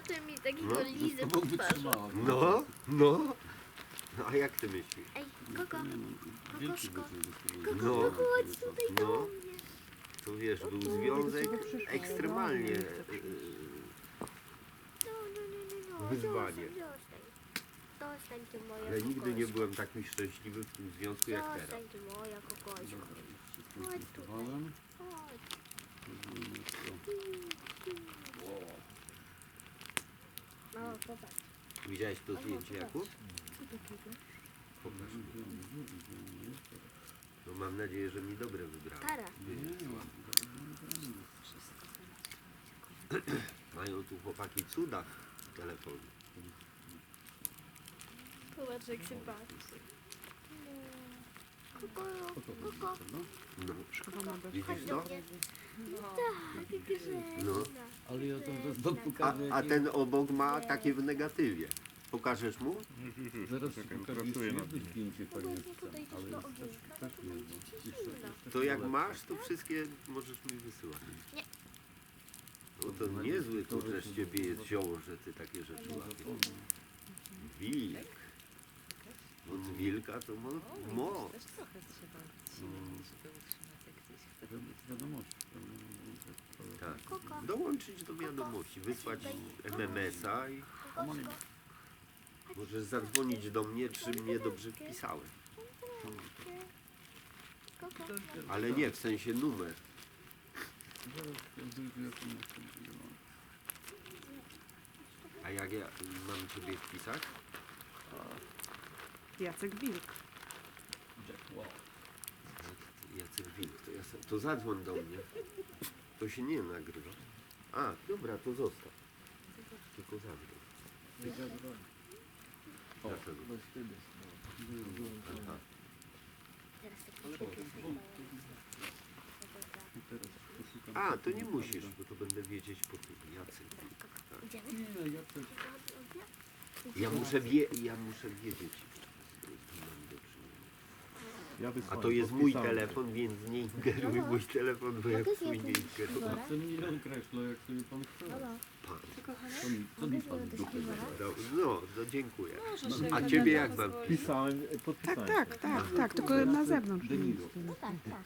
kwiatem i takiego No, To pod twarzą. No, no. No a jak ty myślisz? Ej, Koko, no, Kokoszko. Koko, No. Koko, chodź tutaj No. do mnie. To wiesz, był związek ekstremalnie y, No, no, no, no, no. Wyzwanie. Ty moja ale nigdy nie kokoszko. byłem taki szczęśliwy w tym związku jak teraz. Zostań ty moja kokoszko. Wszystko zgotowałem. Chodź. No, popatrz. Widziałeś to zdjęcie, Jakub? Pokaż. No mam nadzieję, że mi dobre wybrałem. Para. Mają tu chłopaki cuda w telefonie. Popatrz jak się patrzy. Koko, koko. No. Chodź Widzisz do to? Tak, grzeczna. No. Ale ja to A, pokażę. a ten obok ma takie w negatywie. Pokażesz mu? Zaraz Czekaj, pokażę pracuję jeszcze nad jedno nim. zdjęcie Mogę pamiętam, tutaj też ale do jest też, ogienka, też no to będzie ci zimno. To jak masz, to wszystkie możesz mi wysyłać. Nie. No to niezły kurczę z ciebie jest zioło, że ty takie rzeczy łapiesz. Wilk. Od wilka to mo... mo. Też trochę trzeba żeby utrzymać Wiadomości. Tak. Dołączyć do wiadomości, wysłać MMS-a i możesz zadzwonić do mnie, czy mnie dobrze wpisałem. Ale nie, w sensie numer. Zaraz ja. A jak ja mam ciebie wpisać? Jacek Wilk. Jacek Wilk, se- to zadzwoń do mnie. To się nie nagrywa. A, dobra, to zostaw. Tylko zadzwoń. Dlaczego? Aha. Tak A, to nie musisz, bo to będę wiedzieć po tym. Jacek. Tak. Ja muszę, wie, ja muszę wiedzieć, z kim mam do czynienia. A to jest mój telefon, więc nie ingeruj w mój telefon, bo jak Mogę twój nie zjeść ingeruj. śpiwora? Chcę określę, jak sobie pan chce. Pan. Co mi, co mi pan dupę zjeść zabrał? No, no, no dziękuję. A ciebie jak mam. Pisałem, Tak, podpisałem. tak, tak, tak, tylko na zewnątrz. De Niro. no tak, tak.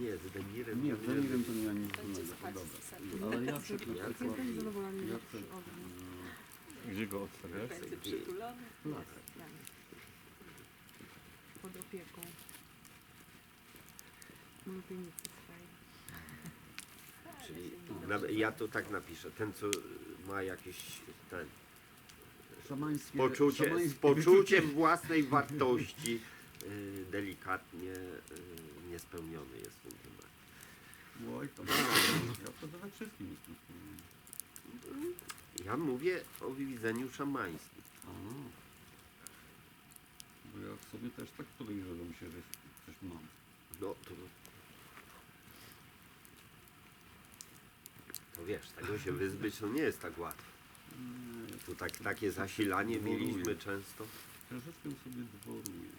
Nie, z Demirem. Nie, z Denirem to nie ma nic wspólnego, dobra. Ale ja zadowolony. Ja przyszedł. Gdzie go odstawiasz? Będzie przytulony. Opieką. Swojej. Czyli na, ja to tak napiszę. Ten, co ma jakieś ten, Szamańskie... poczucie, z szamańskie poczuciem własnej wartości y, delikatnie y, niespełniony jest w tym temacie. wyczucie. Oj, to ja to we wszystkim jestem. Ja mówię o widzeniu szamańskim. A. Ja w sobie też tak podejrzewam się, że coś mam. No to... To wiesz, tego się wyzbyć to nie jest tak łatwo. Nie, Tu tak, takie zasilanie Dworuję. mieliśmy często. troszeczkę sobie dworuję.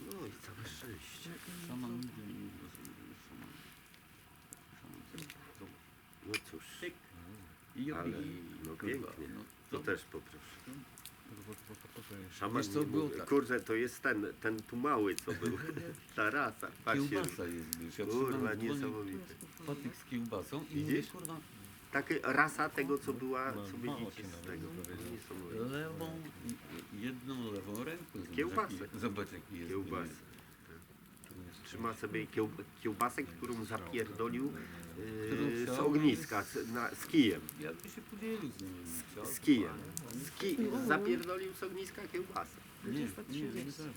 No i całe szczęście. Szaman nigdy nie mówił, że sobie. Szaman to. No cóż. I ale no pięknie. no To to- też poproszę. Szaman Wiesz co, nie było mówi- tak. Kurde, to jest ten, ten tu mały, co był. Ta rasa. Patrzcie. Kiełbasa jest, wiesz, ja Kurwa, trzymam w dłoni niesamowite. patyk z kiełbasą i Widzisz? mówię, kurwa, Taka rasa tego, co była, co mało widzicie ci z nawet tego. Niesamowite. lewą, jedną lewą ręką. Zobacz, Kiełbasę. jaki- Zobacz jaki jest. Kiełbasę. Trzyma sobie kieł, kiełbasę, którą zapierdolił yy, z ogniska, z, na, z kijem. Ja by się podzielił z nimi. Z kijem. Z ki, zapierdolił z ogniska kiełbasę. Nie, nie, nie zdarza.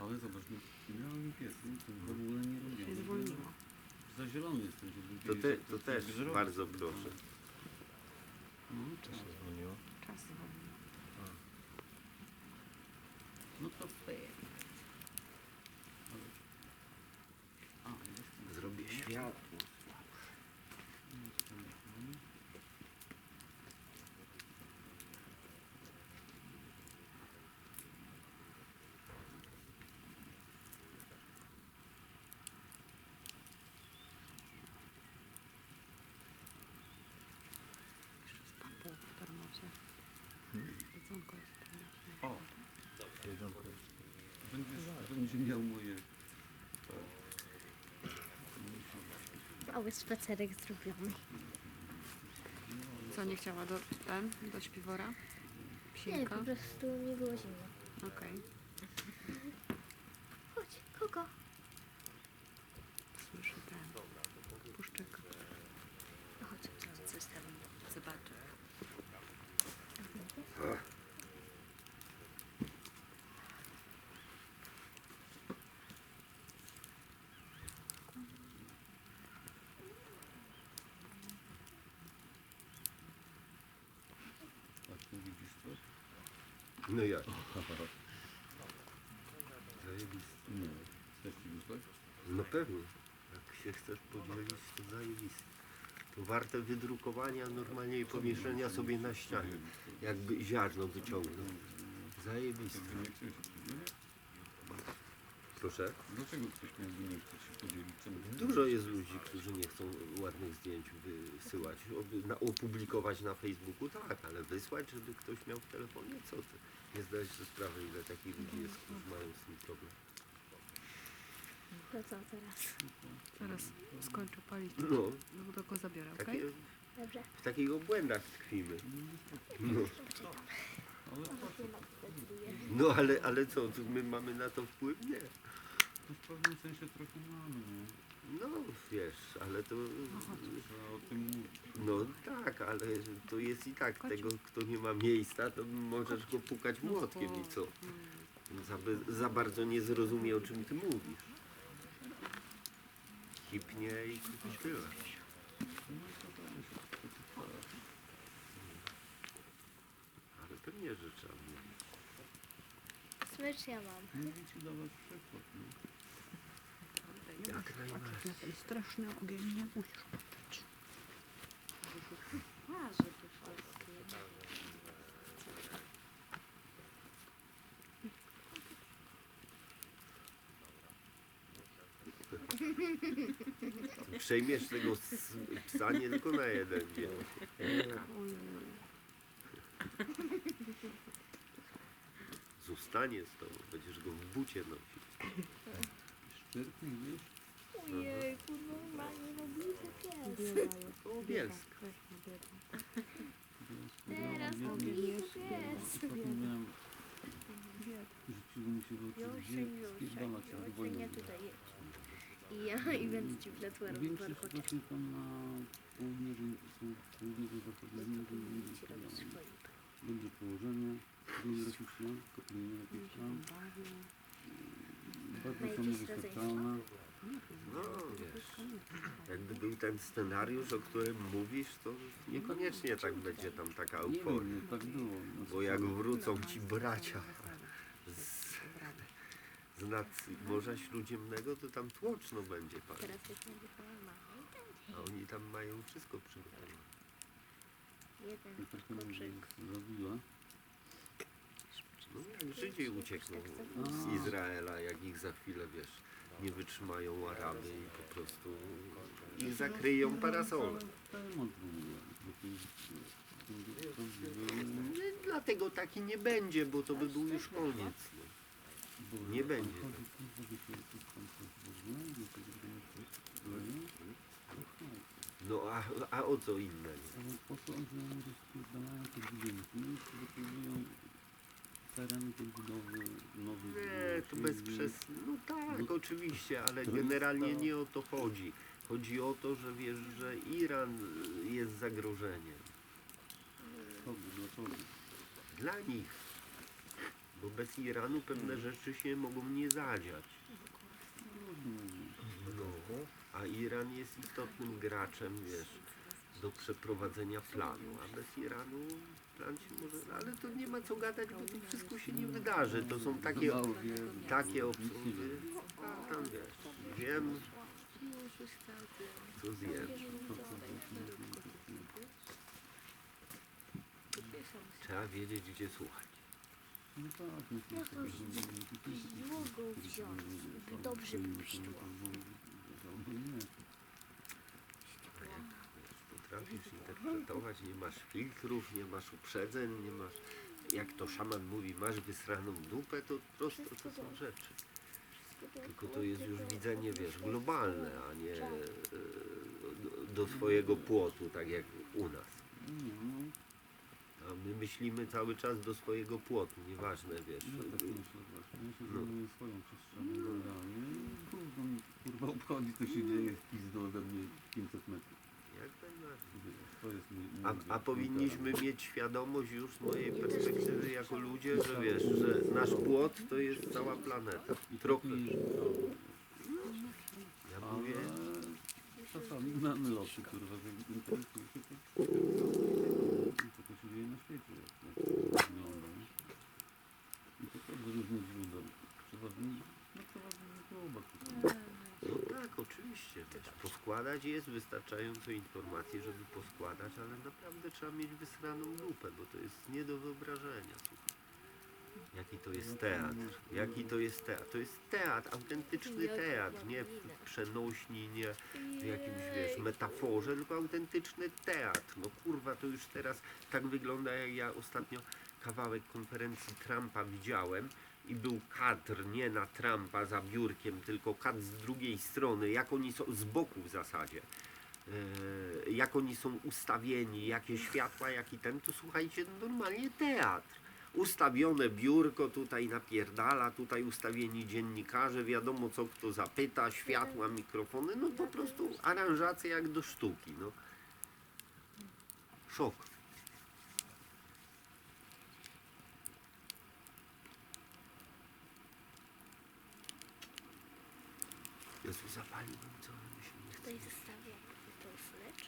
Ale zobacz, no, miałem pies, no, to w ogóle nie zwolniło. Za zielony jestem, To, te, to też bardzo proszę. No, Co się dzwoniło? Czas zwolniło. no to fair. A, jest Zrobię światło. Będziesz, będzie miał moje... Mały spacerek zrobiony. Co, nie chciała do, ten, do śpiwora? Nie, Psinka? po prostu nie było zimno. Okej. Chodź, kogo? Słyszę ten. Puszczyka. No chodź. Coś tam zobaczę. A tu widzisz coś? No jak? Zajebiste. Nie. Chcesz ci wysłać? No pewnie. Jak się chcesz podzielić, to zajebiste. To warte wydrukowania normalnie i powieszenia sobie na ścianie. Jakby ziarno wyciągnął. Zajebiste. Proszę? Dlaczego ktoś miałby nie chcieć się podzielić? Dużo jest ludzi, którzy nie chcą ładnych zdjęć wysyłać, Oby- na, opublikować na Facebooku, tak, ale wysłać, żeby ktoś miał w telefonie, co ty? Nie zdajesz sobie sprawy, ile takich ludzi jest, którzy mają z tym problem. To co teraz? Zaraz skończę palić. No, No to go zabiorę, okej? takie, Dobrze. w takich obłędach tkwimy. No, Ale po co? no ale, ale co, tu my mamy na to wpływ? Nie. To w pewnym sensie trochę mamy, no. No, wiesz, ale to... Trzeba o tym mówić. No tak, ale to jest i tak tego, kto nie ma miejsca, to możesz go pukać młotkiem i co? Za, be- za bardzo nie zrozumie, o czym ty mówisz. Hipnie i tyle. No i to dalej się trochę trwa. Ale pewnie, że trzeba mówić. Smycz ja mam. Mówię ci dawać przykład, no. Jak najbardziej. Na ten straszny ogień nie musisz patrzeć. A, żeby polskie. Przejmiesz tego s- psa nie tylko na jeden dzień. Zostanie z tobą, będziesz go w bucie nosić. Szczyrki, wiesz? Ojejku, normalnie no blizy pies. Bieda jest. O, Bielsk. Weź na biedę. Teraz blizy pies. Rzuciło mi się w oczy, Jusiu, gdzie Jusiu, spierdala się do wojny. nie tutaj jedź. I ja i będę ci wletła Większość rozwarkocze. właśnie tam na południe, są południowo zachodnie, Ci będzie, robić swoje. Będzie położenie, będzie graficzne, kopienie jakieś tam, Jakieś są niewystarczalne. No, wiesz, jakby był ten scenariusz, o którym mówisz, to niekoniecznie tak będzie tam taka Nie euforia. wiem, tak było. No, Bo jak wrócą ci bracia z, z nad Morza Śródziemnego, to tam tłoczno będzie pan. Teraz będzie mama. A oni tam mają wszystko przygotowane. Jeden I tak to mnie koczyk. zabiła. No jak Żydzi uciekną z Izraela, jak ich za chwilę, wiesz, nie wytrzymają Araby i po prostu ich zakryją parasolem. W ogóle. No, Dlatego taki nie będzie, bo to by był już koniec. No. Nie będzie. chodzi, kurwa, wiecie, jakieś tam coś w ogóle, wiecie, że to jest coś, no nie? Słuchaj, No a, a o co innego? te budynki, przygotowują tereny tej budowy nowych Nie, to bez przez... No tak, No, oczywiście, ale to jest generalnie ta- nie o to chodzi. Chodzi o to, że wiesz, że Iran jest zagrożeniem. Kogo, dlaczego? Dla nich. Bo bez Iranu pewne rzeczy się mogą nie zadziać. No, a Iran jest istotnym graczem, wiesz, do przeprowadzenia planu, a bez Iranu plan się może... Ale to nie ma co gadać, bo to wszystko się nie wydarzy. To są takie, takie obsługi. wiem. A tam wiesz, wiem, co zjem. Trzeba wiedzieć, gdzie słuchać. No tak, no już że- że- Długo wziąć, żeby dobrze puściło. No nie, Wiesz, potrafisz interpretować, nie masz filtrów, nie masz uprzedzeń, nie masz... jak to szaman mówi, masz wysraną dupę, to prosto to są rzeczy. Tylko to jest już widzenie, wiesz, globalne, a nie e, do- swojego płotu, tak jak u nas. No, A my myślimy cały czas do swojego płotu, nieważne, wiesz. ja tak myślę właśnie. Ja się No. zajmuję swoją przestrzenią generalnie. Mi kurwa obchodzi, co się dzieje w pizdu ode mnie 500 metrów. A, a powinniśmy mieć świadomość już z mojej perspektywy jako ludzie, że wiesz, że nasz płot to jest cała planeta. Trochę. Ja mówię, mamy losy, kurwa, że interesuje się to, co to się dzieje na świecie, jak, jak to wygląda. nie? I to też z różnych źródeł. Trzeba z nich, no trzeba z nich próbować. no tak, oczywiście, wiesz, poskładać jest wystarczająco informacji, żeby poskładać, ale naprawdę trzeba mieć wysraną lupę, bo to jest nie do wyobrażenia. Słuchaj. Jaki to jest teatr, jaki to jest teatr. To jest teatr, autentyczny teatr, nie w przenośni, nie w jakimś, wiesz, metaforze, tylko autentyczny teatr. No kurwa, to już teraz tak wygląda, jak ja ostatnio kawałek konferencji Trumpa widziałem i był kadr nie na Trumpa za biurkiem, tylko kadr z drugiej strony, jak oni są, z boku w zasadzie. E, jak oni są ustawieni, jakie światła, jaki ten, to słuchajcie, normalnie teatr. Ustawione biurko, tutaj napierdala, tutaj ustawieni dziennikarze, wiadomo co kto zapyta, światła, mikrofony, no po prostu aranżacja jak do sztuki, no. Szok. Jezu, zapaliłbym co, ale mi się nie chce. Tutaj zostawię tą slecz.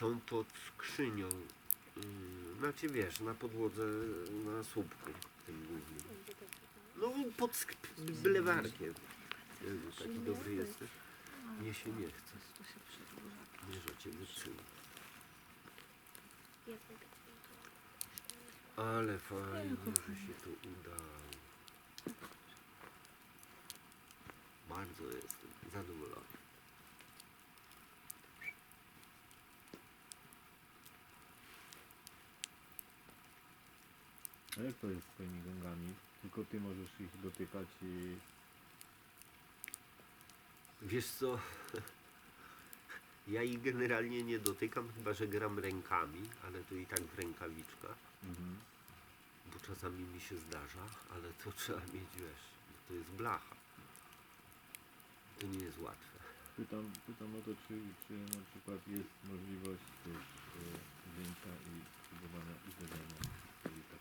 Są pod skrzynią, yy, znaczy wiesz, na podłodze, na słupku tym głównym. No pod sk- bylewarkiem. Jezu, taki dobry jesteś. Mnie się nie chce. Nie, że cię wytrzyma. Ale fajnie, że się to udało. Bardzo jestem zadowolony. A jak to jest z twoimi gongami? Tylko ty możesz ich dotykać i... Wiesz co? Ja ich generalnie nie dotykam, chyba że gram rękami, ale to i tak w rękawiczkach, Mhm. bo czasami mi się zdarza, ale to trzeba mieć, wiesz, bo to jest blacha. To nie jest łatwe. Pytam, pytam o to, czy, czy na przykład jest możliwość też e, wzięcia i spróbowania czyli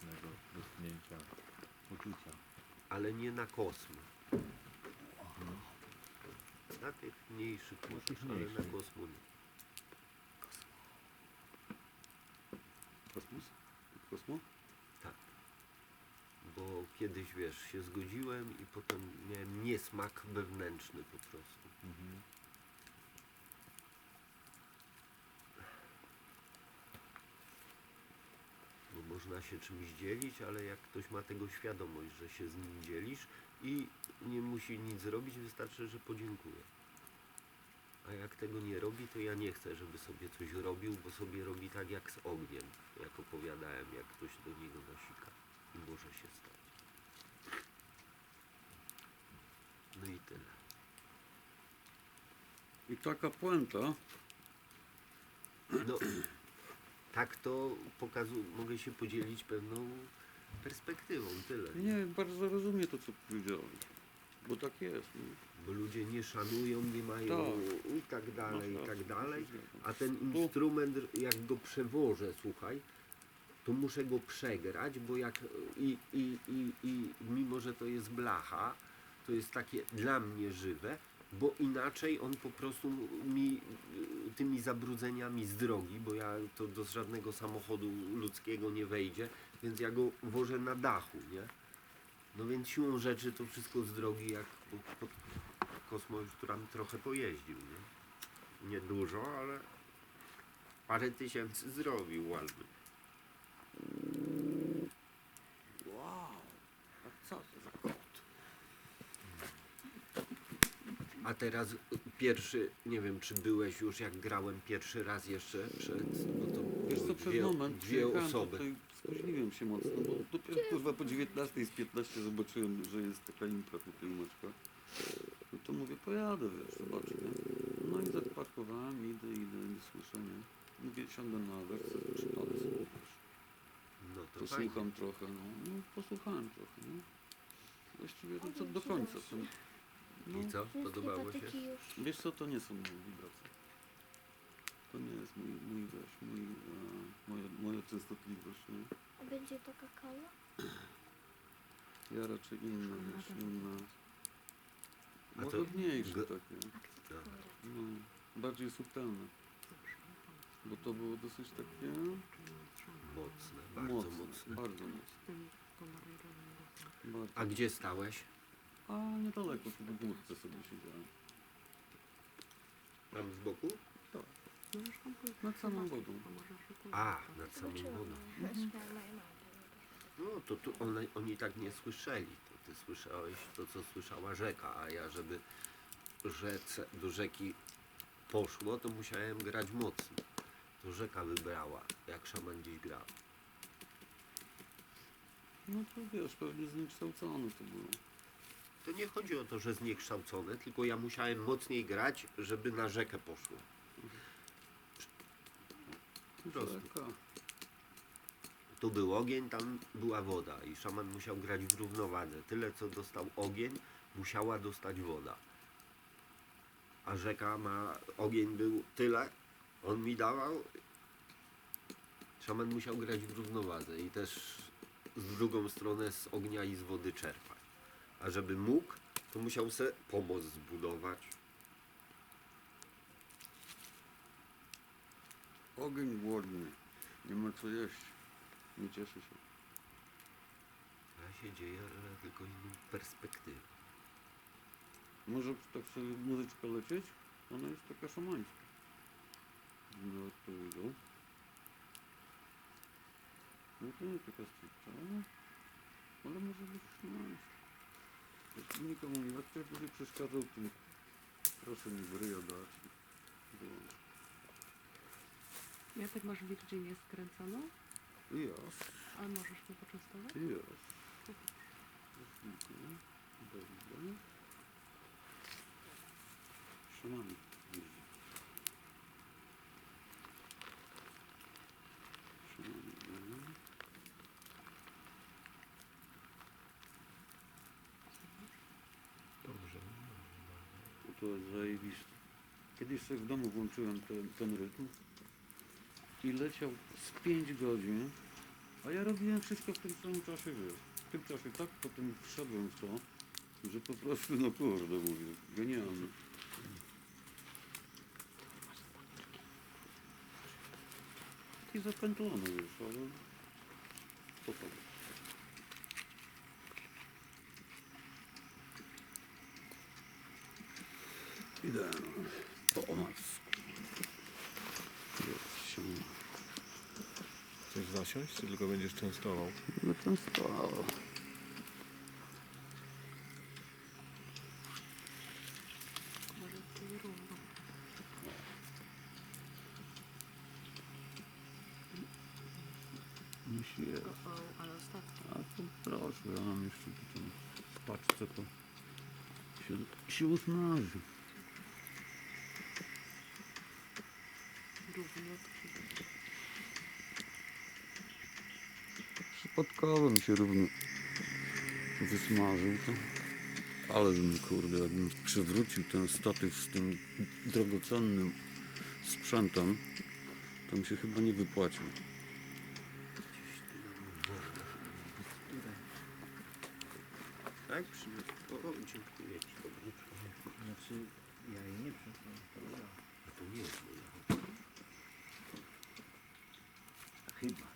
takiego dotknięcia poczucia. Ale nie na kosmo. Na tych mniejszych tych ale na kosmo nie. Kosmos? Kosmo? Tak. Bo kiedyś, wiesz, się zgodziłem i potem miałem niesmak wewnętrzny po prostu. Mhm. Bo można się czymś dzielić, ale jak ktoś ma tego świadomość, że się z nim dzielisz i nie musi nic zrobić, wystarczy, że podziękuje. A jak tego nie robi, to ja nie chcę, żeby sobie coś robił, bo sobie robi tak jak z ogniem, jak opowiadałem, jak ktoś do niego nasika. I może się stać. No i tyle. I taka puenta, No, tak to pokazu- mogę się podzielić pewną perspektywą, tyle. nie bardzo rozumiem to, co powiedziałeś. Bo tak jest. nie? Bo ludzie nie szanują, nie mają Tak. i tak dalej, Masz i tak rację, dalej. się zgadzam. A ten instrument, jak go przewożę, słuchaj, to muszę go przegrać, bo jak i, i, i, i mimo, że to jest blacha, to jest takie dla mnie żywe, bo inaczej on po prostu mi tymi zabrudzeniami z drogi, bo ja to do żadnego samochodu ludzkiego nie wejdzie, więc ja go wożę na dachu, nie? No więc siłą rzeczy to wszystko z drogi, jak po, po kosmo tam trochę pojeździł, nie? Nie dużo, ale parę tysięcy zrobił ładny. A to teraz pierwszy, nie wiem czy byłeś już jak grałem pierwszy raz jeszcze przed, bo to Wiesz co, były przez dwie, moment dwie przyjechałem osoby. tutaj, spóźniłem się mocno, bo dopiero kurwa po 19 z 15 zobaczyłem, że jest taka impra tutaj u Maćka. No to mówię, pojadę, wiesz, zobaczę. nie? No i zaparkowałem, idę, idę, nie słyszę, nie? Mówię, siądę na wersję, przypalę sobie, wiesz. No to fajnie. Posłucham trochę, no. no posłuchałem trochę, nie? Właściwie no, co do końca. To, no, I co? Wszystkie Podobało się? już. Wiesz co, to nie są moje wibracje. To nie jest mój, mój wiesz, mój, e, moja, moja częstotliwość, nie? A będzie to kakao? Ja raczej inne, wiesz, inne. A to Łagodniejsze takie. Dobra. No, bardziej subtelne. Bo to było dosyć takie Mocne, bardzo mocne, mocne. bardzo mocne. Bardzo. A gdzie stałeś? A niedaleko, tu w górce sobie siedziałem. Tam z boku? Nad samą wodą. A, nad samą wodą. no. Mhm. No to tu one, oni tak nie słyszeli. To ty słyszałeś to, co słyszała rzeka, a ja, żeby rzece, do rzeki poszło, to musiałem grać mocno. To rzeka wybrała, jak szaman gdzieś grał. No to wiesz, pewnie zniekształcone to było. To nie chodzi o to, że zniekształcone, tylko ja musiałem mocniej grać, żeby na rzekę poszło. Rzeka. Tu był ogień, tam była woda i szaman musiał grać w równowadze. Tyle co dostał ogień, musiała dostać woda. A rzeka ma, ogień był tyle, on mi dawał. Szaman musiał grać w równowadze i też z drugą stronę z ognia i z wody czerpać. A żeby mógł, to musiał se pomoc zbudować. Ogień głodny. Nie ma co jeść. Nie cieszy się. A się dzieje, ale tylko inną perspektywą. Może tak sobie muzyczka lecieć? Ona jest taka szamańska. No idą. No to nie taka stricte, ale, ale może być szamańska. Nikomu nie jak ktoś będzie przeszkadzał, to proszę mi w ryja dać. i wyłączyć. Jacek, masz Virginię skręconą? Jest, A możesz mnie poczęstować? jest. Dobrze. Jest zajebiste. Kiedyś sobie w domu włączyłem ten, ten rytm i leciał z 5 godzin, a ja robiłem wszystko w tym samym czasie, wiesz. W tym czasie tak potem wszedłem w to, że po prostu, no kurde, mówię, genialne. I zapętlone, wiesz, ale spoko. Idealne. O, matko. Jest się. Chcesz zasiąść, czy tylko będziesz częstował? No równo. Musi ostatnio. A to proszę, ja mam jeszcze w paczce to się, się usmaży. Równo to się Przypadkowo mi się równo wysmażył to. Ale bym kurde, jakbym przywrócił ten statyw z tym drogocennym sprzętem, to mi się chyba nie wypłacił. Tak? Przyniósł. O, dziękuję Ci. Znaczy, ja jej nie przyszłam, to jest moja. Chyba.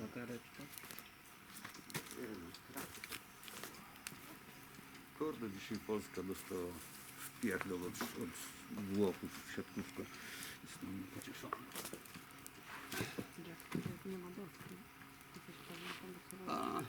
Latareczka? Nie wiem, strach. Dzisiaj Polska dostała wpierdol od, od Włochów w siatkówkę. Jestem pocieszony. Jak nie ma A,